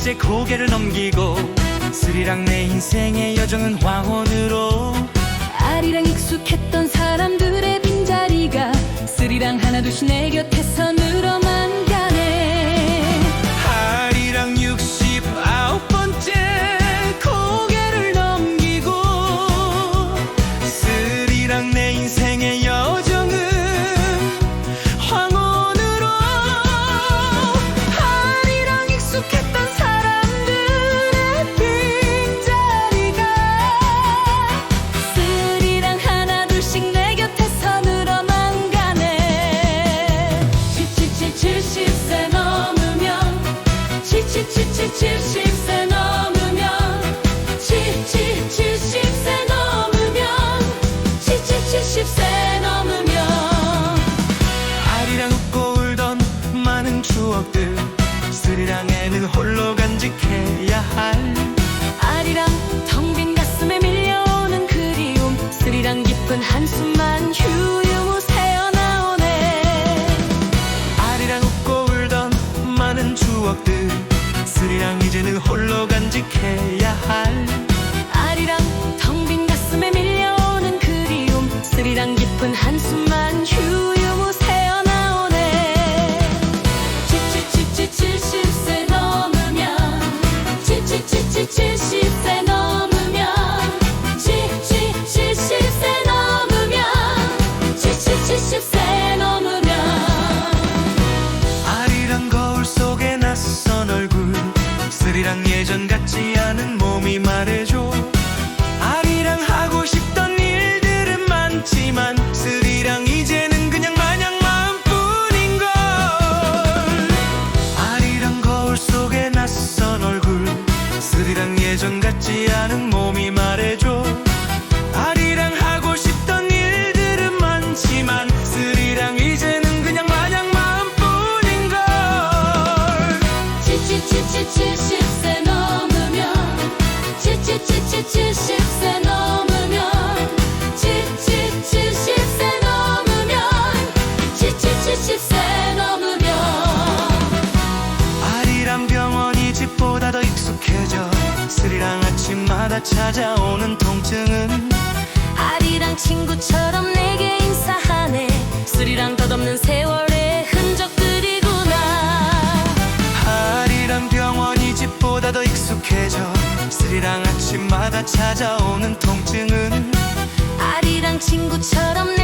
이제 고개를 넘기고 스리랑 내 인생의 여정은 황혼으로. 아리랑 익숙했던 사람들의 빈자리가 스리랑 하나둘씩 내 곁에 서는 같지 않은 몸이 말해줘. 아리랑 하고 싶던 일들은 많지만 쓰리랑 이제는 그냥 마냥 마음뿐인걸. 치치치치 70세 넘으면 치치치치 70세 넘으면 치치치 70세 넘으면 치치치 70세 넘으면. 아리랑 병원이 집보다 더 익숙해져. 스리랑 아침마다 찾아오는 통증은 아리랑 친구처럼 내게 인사하네. 스리랑 덧없는 세월의 흔적들이구나. 아리랑 병원이 집보다 더 익숙해져 스리랑 아침마다 찾아오는 통증은 아리랑 친구처럼